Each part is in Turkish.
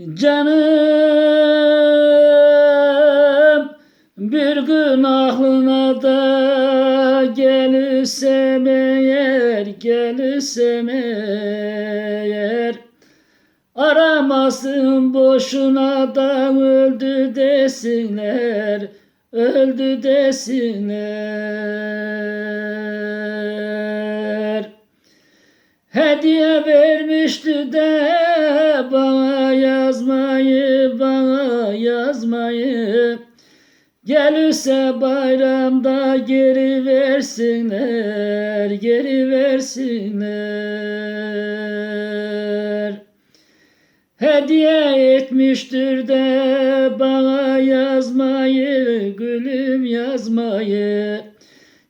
Canım bir gün aklına da gelirsem eğer gelirsem eğer Aramasın boşuna da öldü desinler öldü desinler. Hediye vermişti de bana yazmayı, bana yazmayı. Gelirse bayramda geri versinler, geri versinler. Hediye etmiştir de bana yazmayı, gülüm yazmayı.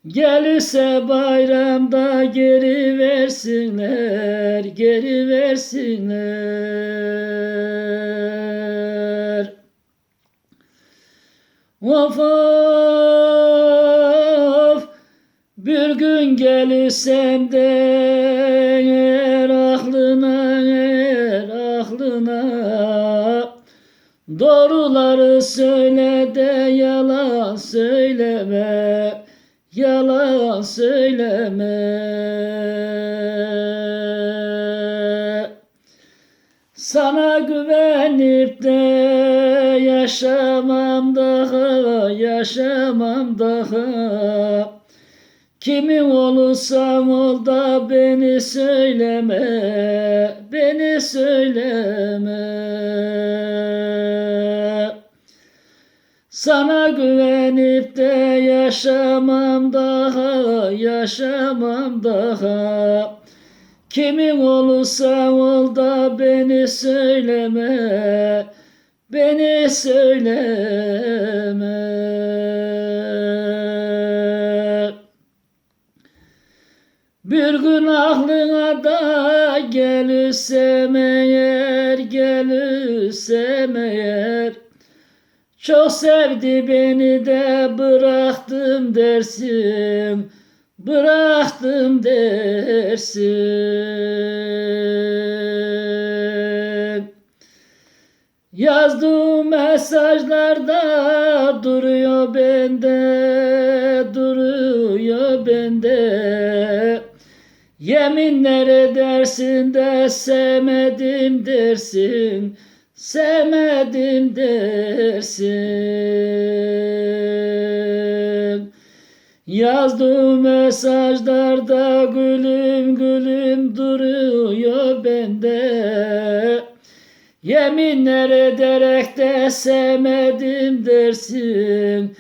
Gelirse bayramda geri versinler, geri versinler. Of bir gün gelirsem de eğer aklına eğer aklına. Doğruları söyle de yalan söyleme Yalan söyleme. Sana güvenip de yaşamam Yaşamam daha Kimin olursan ol da beni söyleme, beni söyleme. Sana güvenip de yaşamam daha, yaşamam daha. Kimin olursan ol da beni söyleme, beni söyleme. Bir gün aklına da gelirsem eğer, gelirsem eğer Çok sevdi beni de bıraktım dersin, bıraktım dersin Yazdığım mesajlarda duruyor bende, duruyor bende. Yeminler edersin de sevmedim dersin, sevmedim dersin. Yazdığım mesajlarda gülüm gülüm duruyor bende. Yeminler ederek de sevmedim dersin,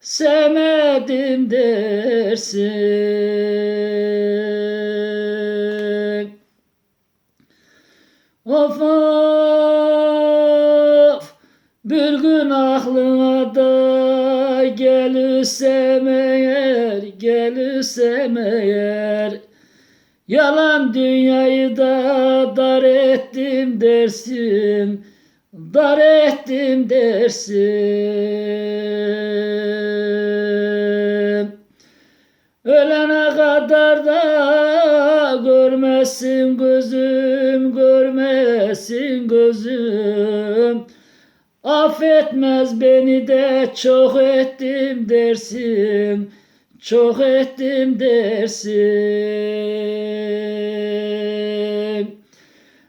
sevmedim dersin. Of of bir gün aklına da gelirsem eğer, gelirsem eğer Yalan dünyayı da dar ettim dersin, dar ettim dersin. Ölene kadar da görmesin gözüm, görmesin gözüm. Affetmez beni de çok ettim dersin, çok ettim dersin.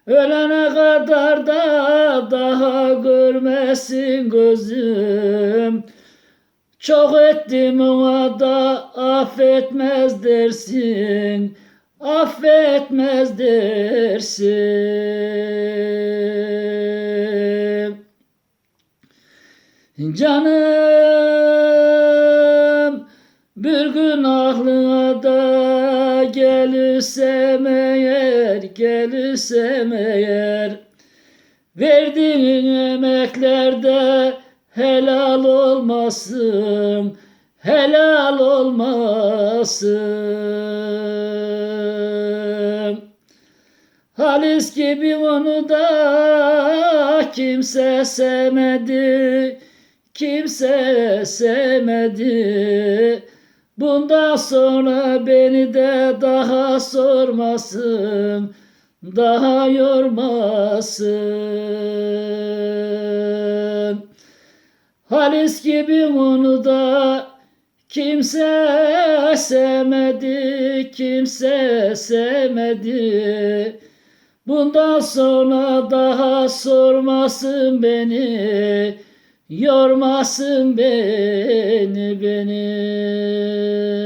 Ölene kadar da daha görmesin gözüm. Çok ettim ona da affetmez dersin, affetmez dersin. Canım bir gün aklına da gelirsem eğer, gelirsem eğer Verdiğin emeklerde helal olmasın, helal olmasın. Halis gibi onu da kimse sevmedi, kimse sevmedi. Bundan sonra beni de daha sormasın, daha yormasın. Halis gibi onu da kimse sevmedi, kimse sevmedi. Bundan sonra daha sormasın beni, yormasın beni, beni.